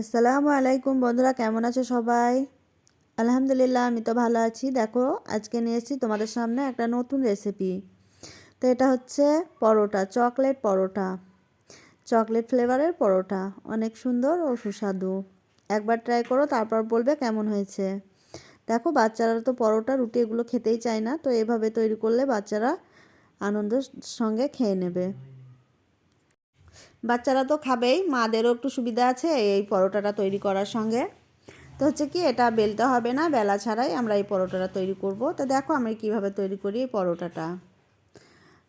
আসসালামু আলাইকুম বন্ধুরা, কেমন আছো সবাই? আলহামদুলিল্লাহ, আমি তো ভালো আছি। দেখো, আজকে নিয়ে এসেছি তোমাদের সামনে একটা নতুন রেসিপি তো এটা হচ্ছে পরোটা চকলেট পরোটা। চকলেট ফ্লেভারের পরোটা। অনেক সুন্দর ও সুস্বাদু। একবার ট্রাই করো, তারপর বলবে কেমন হয়েছে। দেখো, বাচ্চারা তো পরোটা, রুটি এগুলো খেতেই চায় না, তো এভাবে তৈরি করলে বাচ্চারা আনন্দের সঙ্গে খেয়ে নেবে। বাচ্চারা তো খাবেই, মাদেরও একটু সুবিধা আছে এই পরোটাটা তৈরি করার সঙ্গে। তো হচ্ছে কি, এটা বেলতে হবে না, বেলা ছাড়াই আমরা এই পরোটাটা তৈরি করব। তো দেখো আমি কীভাবে তৈরি করি এই পরোটাটা।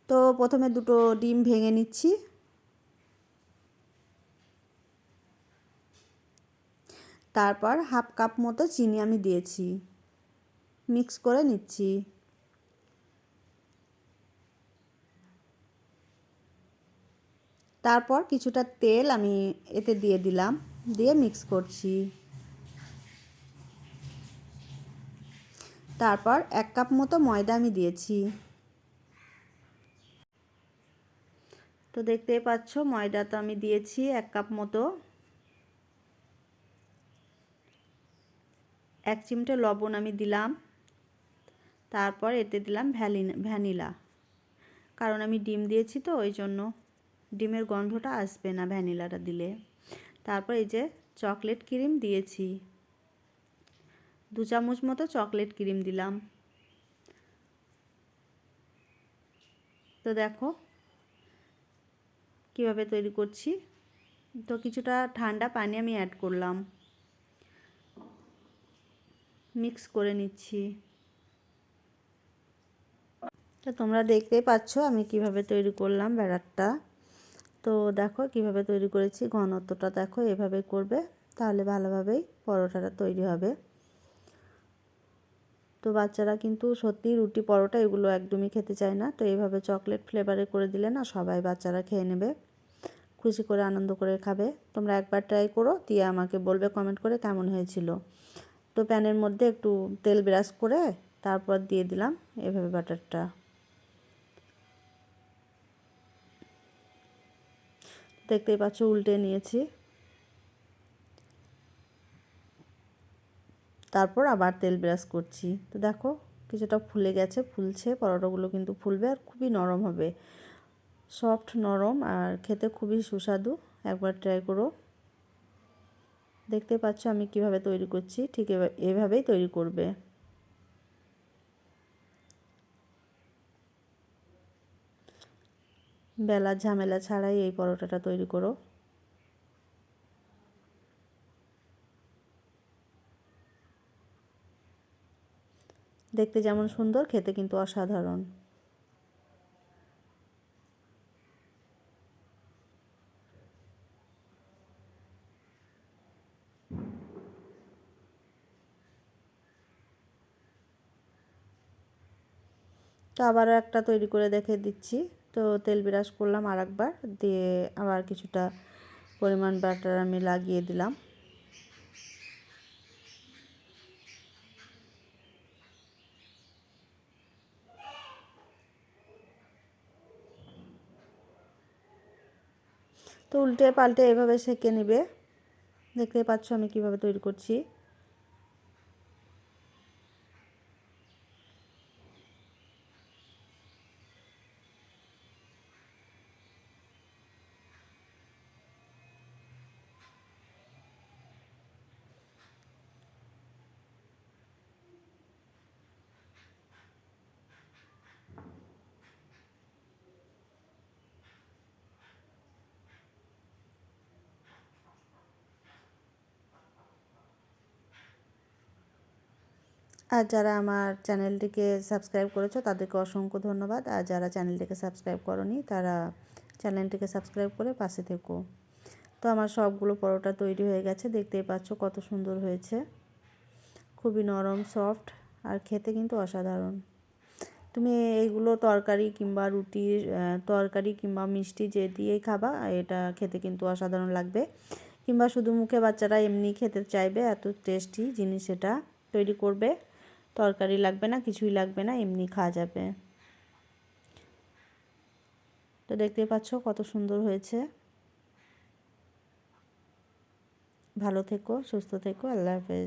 তো প্রথমে দুটো ডিম ভেঙে নিচ্ছি। তারপর হাফ কাপ মতো চিনি আমি দিয়েছি। মিক্স করে নিচ্ছি। তারপর কিছুটা তেল আমি এতে দিয়ে দিলাম, দিয়ে মিক্স করছি। তারপর এক কাপ মতো ময়দা আমি দিয়েছি। তো দেখতেই পাচ্ছ, ময়দা তো আমি দিয়েছি এক কাপ মতো। এক চিমটে লবণ আমি দিলাম। তারপর এতে দিলাম ভ্যানিলা। কারণ আমি ডিম দিয়েছি তো, ওই জন্য। ডিমের গন্ধটা আসবে না ভ্যানিলাটা দিলে। তারপর এই যে চকলেট ক্রিম দিয়েছি। দু চামচ মতো চকলেট ক্রিম দিলাম। তো দেখো কীভাবে তৈরি করছি। তো কিছুটা ঠান্ডা পানি আমি অ্যাড করলাম। মিক্স করে নিচ্ছি। তো তোমরা দেখতেই পাচ্ছ আমি কীভাবে তৈরি করলাম ব্যাটারটা। তো দেখো কীভাবে তৈরি করেছি। ঘনত্বটা দেখো এভাবে করবে, তাহলে ভালোভাবেই পরোটাটা তৈরি হবে। তো বাচ্চারা কিন্তু সত্যি রুটি পরোটা এগুলো একদমই খেতে চায় না। তো এইভাবে চকলেট ফ্লেভারে করে দিলে না সবাই বাচ্চারা খেয়ে নেবে, খুশি করে আনন্দ করে খাবে। তোমরা একবার ট্রাই করো, দিয়ে আমাকে বলবে কমেন্ট করে কেমন হয়েছিল। তো প্যানের মধ্যে একটু তেল ব্রাশ করে তারপর দিয়ে দিলাম, এভাবে বাটারটা দেখতেই পাচ্ছ, উল্টে নিয়েছি। তারপর আবার তেল ব্রাশ করছি। তো দেখো, কিছুটা ফুলে গেছে, ফুলছে, পরোটাগুলো কিন্তু ফুলবে আর খুবই নরম হবে। সফট নরম আর খেতে খুবই সুস্বাদু, একবার ট্রাই করো। দেখতে পাচ্ছ আমি কীভাবে তৈরি করছি, ঠিক এভাবেই তৈরি করবে। বেলা ঝামেলা ছাড়াই এই পরোটাটা তৈরি করো। দেখতে যেমন সুন্দর, খেতে কিন্তু অসাধারণ। তো আবারও একটা তৈরি করে দেখে দিচ্ছি। তো তেল বিরাজ করলাম আর একবার দিয়ে আবার কিছুটা পরিমাণ বাটার আমি লাগিয়ে দিলাম। তো উল্টে পাল্টে এভাবে সেঁকে নেবে। দেখতে পাচ্ছ আমি কীভাবে তৈরি করছি। আর যারা আমার চ্যানেলটিকে সাবস্ক্রাইব করেছ, তাদেরকে অসংখ্য ধন্যবাদ। আর যারা চ্যানেলটিকে সাবস্ক্রাইব করনি, তারা চ্যানেলটিকে সাবস্ক্রাইব করে পাশে থেকো। তো আমার সবগুলো পরোটা তৈরি হয়ে গেছে, দেখতেই পাচ্ছ কত সুন্দর হয়েছে। খুবই নরম, সফট, আর খেতে কিন্তু অসাধারণ। তুমি এইগুলো তরকারি কিংবা রুটি তরকারি কিংবা মিষ্টি যে দিয়েই খাবা, এটা খেতে কিন্তু অসাধারণ লাগবে। কিংবা শুধু মুখে বাচ্চারা এমনি খেতে চাইবে, এত টেস্টি জিনিস এটা তৈরি করবে। তরকারি লাগবে না, কিছুই লাগবে না, এমনি খাওয়া যাবে। তো দেখতে পাচ্ছ কত সুন্দর হয়েছে। ভালো থেকো, সুস্থ থেকো, আল্লাহ হাফেজ।